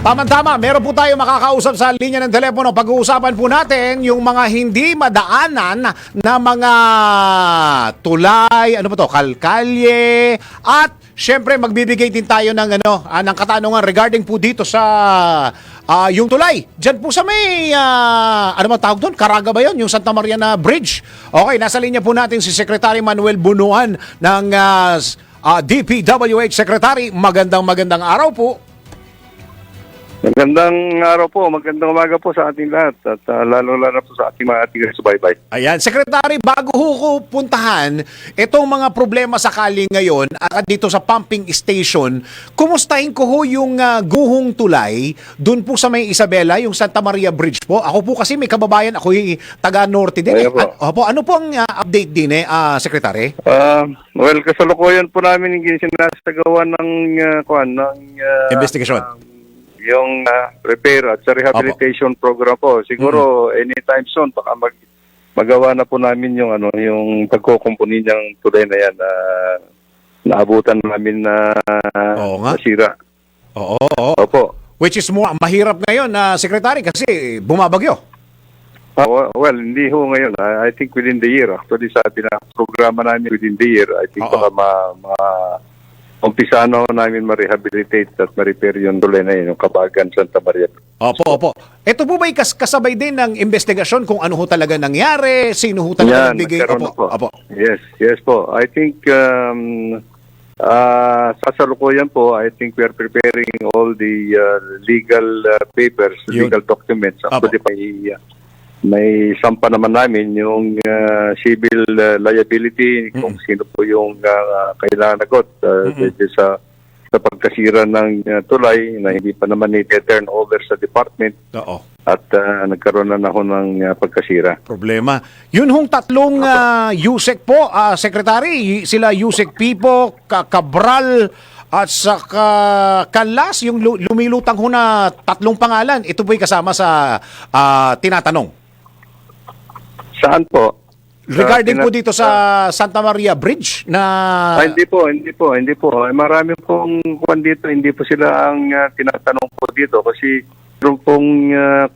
Tama-tama, meron po tayo makakausap sa linya ng telepono. Pag-uusapan po natin yung mga hindi madaanan na mga tulay, ano ba to, kalkalye, at syempre magbibigay din tayo ng ano, ah, ng katanungan regarding po dito sa ah, yung tulay. Diyan po sa may ah, ano ba tawag doon? Caraga ba 'yon? Yung Santa Maria na Bridge. Okay, nasa linya po natin si Secretary Manuel Bunuan ng ah, s- ah, DPWH Secretary. Magandang magandang araw po. Magandang araw po, magandang umaga po sa ating lahat at uh, lalo-lalo po sa ating mga ating subaybay. Ayan, Secretary, bago ko puntahan itong mga problema sakali ngayon at dito sa pumping station, kumustahin ko ho yung ah, guhong tulay dun po sa may Isabela, yung Santa Maria Bridge po. Ako po kasi may kababayan, ako yung taga-norte din. Ayun po. An- opo, ano po ang ah, update din eh, ah, Secretary? Uh, well, kasalukuyan po namin yung sinasagawa ng uh, kuan ng uh, Investigasyon. um, yung uh, repair at sa rehabilitation program po. Siguro anytime soon baka mag magawa na po namin yung ano yung pagkukumpuni niyang tulay na yan na naabutan namin na Oo nga. nasira. Oo, oo. Opo. Which is more, mahirap ngayon na Secretary kasi bumabagyo. Ah, well, hindi ho ngayon. I, I think within the year. Actually, sabi na programa namin within the year, I think Oo. baka ma, ma umpisa na ho namin ma-rehabilitate at ma-repair yung tulay na yun, yung Kabagan, Santa Maria. Opo, opo. Ito po ba'y kas kasabay din ng investigasyon kung ano ho talaga nangyari, sino ho talaga Yan, nagbigay? nagkaroon Opo, po. opo. Yes, yes po. I think um, ah sa salukuyan po, I think we are preparing all the uh, legal uh, papers, Yun. legal documents. Apo. Actually, may, uh, may sampa naman namin yung uh, civil uh, liability, kung sino po yung uh, kailangan nagot uh, dito sa sa pagkasira ng uh, tulay na hindi pa naman i-turn over sa department Oo. at uh, nagkaroon na ho ng uh, pagkasira. Problema. Yun hong tatlong ah, Yusek po, ah, Secretary, sila Yusek Pipo, Cabral, at saka Kalas, yung lu- lumilutang ho na tatlong pangalan. Ito po'y kasama sa ah, tinatanong. Saan po? Regarding po dito sa Santa Maria Bridge na... Ah, hindi po, hindi po, hindi po. Ay, marami pong kuwan dito, hindi po sila ang ah, tinatanong po dito kasi meron pong uh,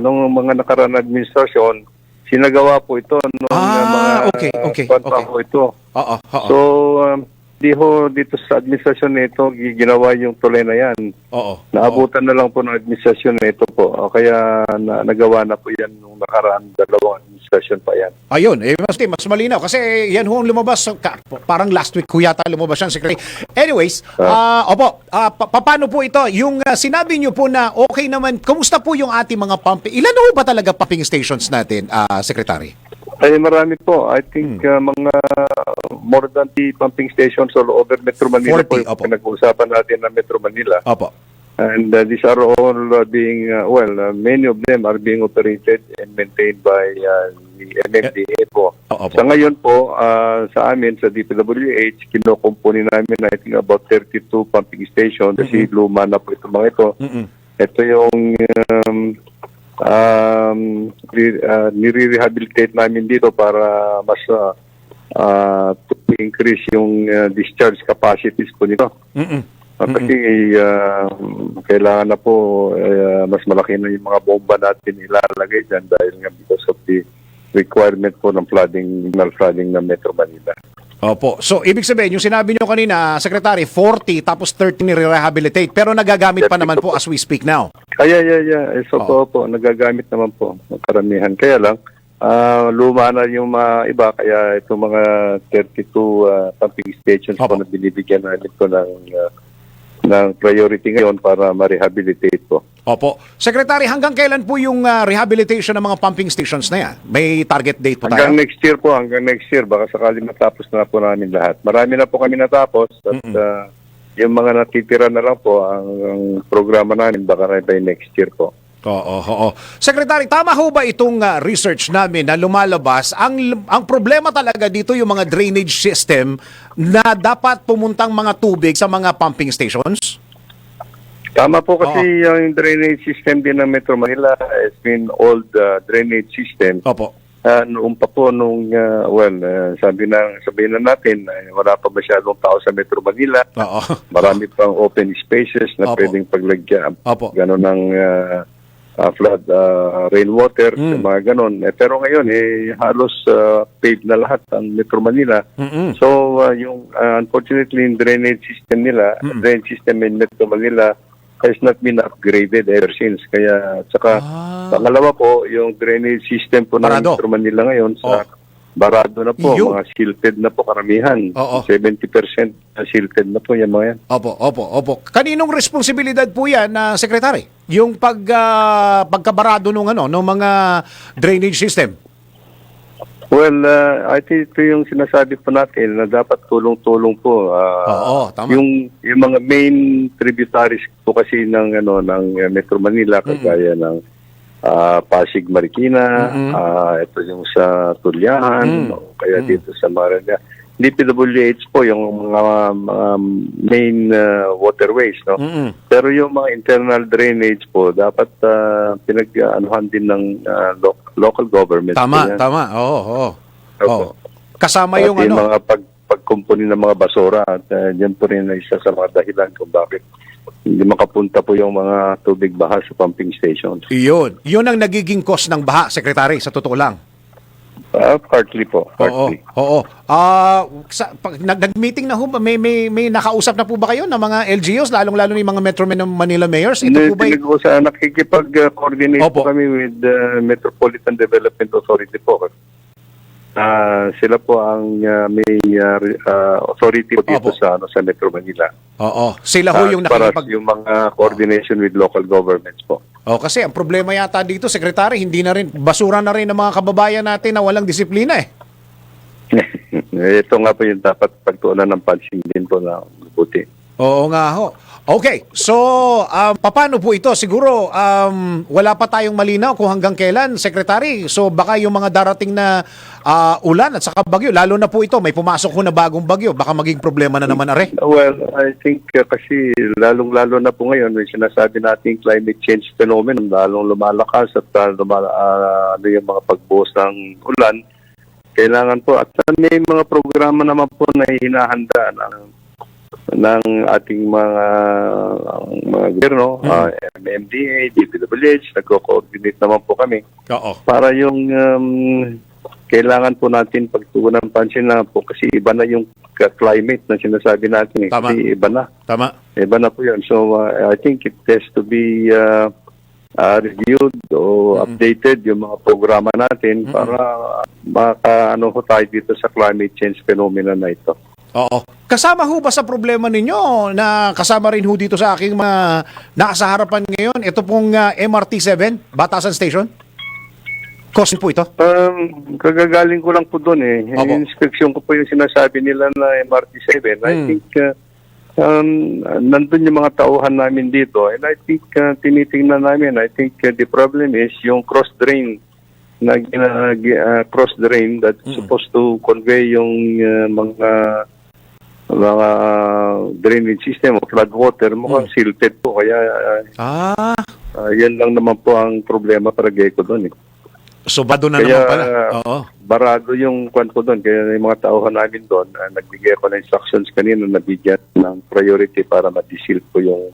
nung mga nakaraan na administrasyon, sinagawa po ito nung Ah, ah, mga okay, okay, pa okay. po ito. Oo, oo, So, um, di ho dito sa administrasyon nito gi- ginawa yung tuloy na yan. oo. Naabutan na lang po ng administrasyon nito po. O kaya na, nagawa na po yan nung nakaraan dalawang administrasyon pa yan. Ayun, eh, mas, mas malinaw. Kasi yan ho ang lumabas. Ka, parang last week ko yata lumabas yan, Secretary. Anyways, ah, opo, ah, pa- paano po ito? Yung ah, sinabi nyo po na okay naman, kumusta po yung ating mga pumping? Ilan ho ba talaga pumping stations natin, ah, Secretary? Ay, marami po. I think uh, mga more than the pumping stations all over Metro 40, Manila po yung opo. pinag-uusapan natin na Metro Manila. Opo. And uh, these are all uh, being, uh, well, uh, many of them are being operated and maintained by uh, the MMDA po. Oo po. Sa ngayon po, uh, sa amin, sa DPWH, kinukumpuni namin I think about 32 pumping stations kasi luma na po itong mga ito. Mm-mm. Ito yung um, um, re- uh, nire-rehabilitate namin dito para mas uh, uh, to increase yung uh, discharge capacities po nito. Mm-mm. Uh, Kasi uh, kailangan na po uh, mas malaki na yung mga bomba natin ilalagay dyan dahil nga because of the requirement po ng flooding, signal flooding ng Metro Manila. Opo. So, ibig sabihin, yung sinabi nyo kanina, Secretary, 40 tapos 30 nire-rehabilitate. Pero nagagamit pa naman po as we speak now. Kaya, yeah, yeah. Eh, so Oo. po, po, nagagamit naman po ng karamihan. Kaya lang, ah, luma na yung mga iba, kaya itong mga 32 ah, pumping stations po Opo. na binibigyan namin ko ng, ah, ng priority ngayon para ma-rehabilitate po. Opo. Secretary, hanggang kailan po yung ah, rehabilitation ng mga pumping stations na yan? May target date po Hanggang tayo? next year po, hanggang next year, baka sakali matapos na po namin lahat. Marami na po kami natapos at ah, yung mga natitira na lang po, ang, ang programa namin baka na by next year po. Oo, oo. Secretary, tama ho ba itong ah, research namin na lumalabas? Ang, ang problema talaga dito yung mga drainage system na dapat pumuntang mga tubig sa mga pumping stations? Tama po kasi yung drainage system din ng Metro Manila has been old uh, drainage system. Opo. Ah, noong pa po nung ah, well, ah, sabi na sabihin na natin, ay wala pa masyadong tao sa Metro Manila. Oo. Marami pang open spaces na Opo. pwedeng paglagyan. Opo. Ganon ng ah, ah, flood, ah, rainwater, Mm. mga ganon. Eh, pero ngayon, eh, halos ah, paved na lahat ang Metro Manila. Mm-mm. So, ah, yung ah, unfortunately, yung drainage system nila, Mm. drainage system in Metro Manila has not been upgraded ever since. Kaya, tsaka, Ah. pangalawa po, yung drainage system po ng Barado. Metro Manila ngayon, Oh. sa barado na po, Yun. mga silted na po karamihan. Oo. 70% na silted na po yung mga yan. Opo, opo, opo. Kaninong responsibilidad po yan, na sekretary? Yung pag, ah, pagkabarado nung, ano, nung mga drainage system? Well, uh, I think ito yung sinasabi po natin na dapat tulong-tulong po. ah, Oo, tama. Yung yung mga main tributaries po kasi ng ano ng uh, Metro Manila kagaya ng ah, Pasig Marikina, Mm-mm. ah, ito yung sa Tulyahan, Mm. o kaya dito sa Marana. DPWH po yung mga, mga main ah, waterways, no? Mm-mm. Pero yung mga internal drainage po, dapat uh, pinag-anuhan din ng ah, lo- local government. Tama, Ganyan. tama. Oo, oo. Opo. Oo. Kasama At yung yung ano. mga pag, pagkumpuni ng mga basura at uh, yan po rin isa sa mga dahilan kung bakit hindi makapunta po yung mga tubig baha sa pumping stations. Iyon. Yun ang nagiging cause ng baha, sekretary, sa totoo lang. Ah, partly po, Oo. partly. Oo. Ah, sa pag nag, nag-meeting na ho ba may may may nakausap na po ba kayo ng mga LGUs lalong-lalo ni mga Metro Man- Manila mayors? Ito Hindi, po ba y- pinag-uusapan, nakikipag-coordinate Opo. po kami with the Metropolitan Development Authority po. Ah, sila po ang ah, may ah, authority po dito Opo. sa ano sa Metro Manila. Oo. Sila ho yung para nakikipag yung mga coordination with local governments po. Oh, kasi ang problema yata dito, sekretary, hindi na rin basura na rin ng mga kababayan natin na walang disiplina eh. Ito nga po yung dapat pagtuunan ng pansin din po na mabuti. Oo nga ho. Okay, so um, paano po ito? Siguro um, wala pa tayong malinaw kung hanggang kailan, Secretary. So baka yung mga darating na ah, ulan at saka bagyo, lalo na po ito, may pumasok ho na bagong bagyo, baka maging problema na naman are. Well, I think uh, kasi lalong-lalo na po ngayon, may sinasabi nating climate change phenomenon, lalong lumalakas at uh, lumala, ah, ano yung mga pagbuhos ng ulan. Kailangan po, at uh, may mga programa naman po na hinahanda ng ng ating mga mga gobyerno, ah, MMDA, DPWH, nagko-coordinate naman po kami Oo. para yung um, kailangan po natin pagtuunan ng pansin na po kasi iba na yung climate na sinasabi natin. Eh. Tama. Kasi iba na. Tama. Iba na po yun. So, uh, I think it has to be uh, uh, reviewed o updated yung mga programa natin para maka ano ho tayo dito sa climate change phenomenon na ito. Oo. Kasama ho ba sa problema ninyo na kasama rin ho dito sa aking mga nasa harapan ngayon, ito pong ah, MRT7, Batasan Station? Cause po ito? Um, kagagaling ko lang po doon eh. Opo. Yung inspection ko po yung sinasabi nila na MRT7. I Hmm. think uh, um, nandun yung mga tauhan namin dito. And I think uh, tinitingnan namin, I think uh, the problem is yung cross drain na gina- gi- uh, cross drain that's Hmm. supposed to convey yung uh, mga mga drainage system o flood water mukhang silted po kaya uh, Ah, uh, yan lang naman po ang problema para ko doon eh. so bado na Kaya, naman pala. Oo. barado yung kwan ko doon. Kaya yung mga tauhan namin doon, ah, nagbigay ako ng instructions kanina na bigyan ng priority para ma-desil po yung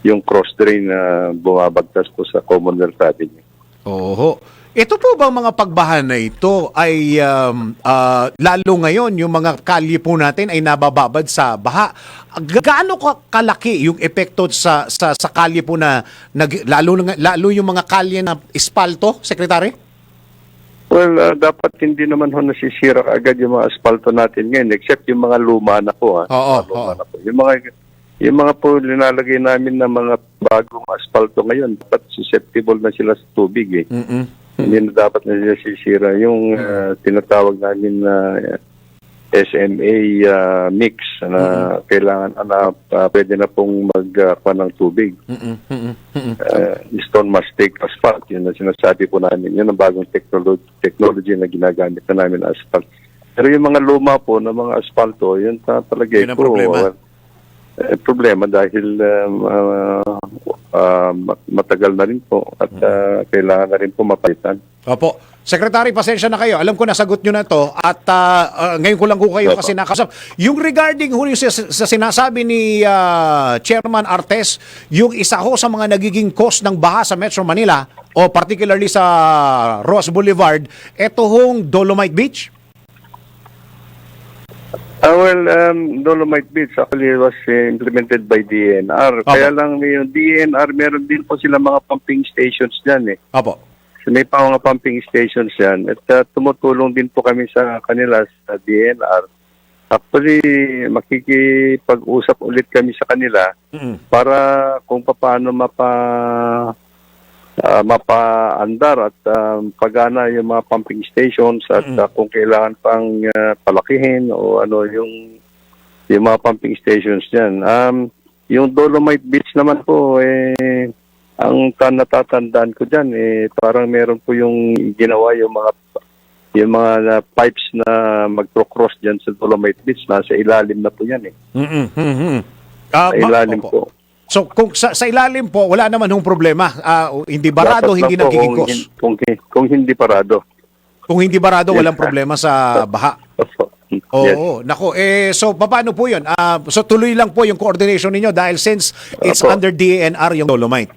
yung cross drain na bumabagtas po sa Commonwealth Avenue. Oo. Ito po bang mga pagbaha na ito ay um, ah, lalo ngayon yung mga kalye po natin ay nabababad sa baha. Ga- Gaano ka kalaki yung epekto sa sa, sa kalye po na nag, lalo lalo yung mga kalye na espalto, secretary? Well, ah, dapat hindi naman ho nasisira agad yung mga asfalto natin ngayon except yung mga luma na po. Ha? Oo, Mga luma oo. na po. Yung mga yung mga po linalagay namin na mga bagong asfalto ngayon, dapat susceptible na sila sa tubig eh. Mm. Hindi na dapat na sisira. Yung ah, tinatawag namin na ah, SMA ah, mix na kailangan na ah, pwede na pong magkuha ng tubig. Mm. Mm. Mm. Uh, stone mastic asphalt, yun ang sinasabi po namin. Yun ang bagong technology, technology na ginagamit na namin na asphalt. Pero yung mga luma po na mga asphalto, yun ta- talaga Yun ang po, problema. eh, problema dahil um, ah, mat- matagal na rin po at ah, kailangan na rin po mapalitan. Opo. Secretary, pasensya na kayo. Alam ko nasagot nyo na to at ah, ah, ngayon ko lang ko kayo Opo. kasi nakasap. Yung regarding ho yung sa, sa sinasabi ni ah, Chairman Artes, yung isa ho sa mga nagiging cause ng baha sa Metro Manila o particularly sa Ross Boulevard, eto hong Dolomite Beach? Ah, well, um, Dolomite Beach actually was uh, implemented by DNR. Opo. Kaya lang yung DNR, meron din po sila mga pumping stations dyan eh. Opo. So, may pa mga pumping stations yan. At uh, tumutulong din po kami sa kanila sa DNR. Actually, makikipag-usap ulit kami sa kanila Mm-mm. para kung paano mapa ah, mapaandar at um, pagana yung mga pumping stations at ah, kung kailangan pang ah, palakihin o ano yung yung mga pumping stations diyan. Um yung Dolomite Beach naman po eh ang tan natatandaan ko diyan eh parang meron po yung ginawa yung mga yung mga ah, pipes na magpro-cross diyan sa Dolomite Beach nasa ilalim na po yan eh. Mm-mm. Ah, Sa ilalim opo. po. So kung sa, sa ilalim po, wala naman hong problema. Ah, hindi barado, Dapat hindi po nagiging kung, kung, kung hindi parado. Kung hindi barado, Yes, walang problema sa baha. Oo, Yes. nako. Eh, so paano po yun? Ah, so tuloy lang po yung coordination ninyo dahil since it's Opo. under DNR yung Dolomite.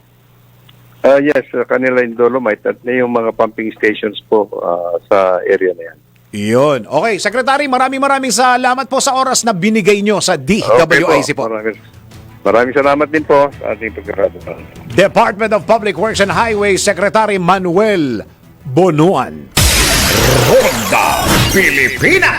Ah, yes, uh, kanila yung Dolomite at yung mga pumping stations po ah, sa area na yan. Yun. Okay, Secretary, maraming maraming salamat po sa oras na binigay nyo sa DWIC po. Maraming, maraming salamat din po sa ating pagkakataon. Department of Public Works and Highways Secretary Manuel Bonuan. Ronda Pilipinas!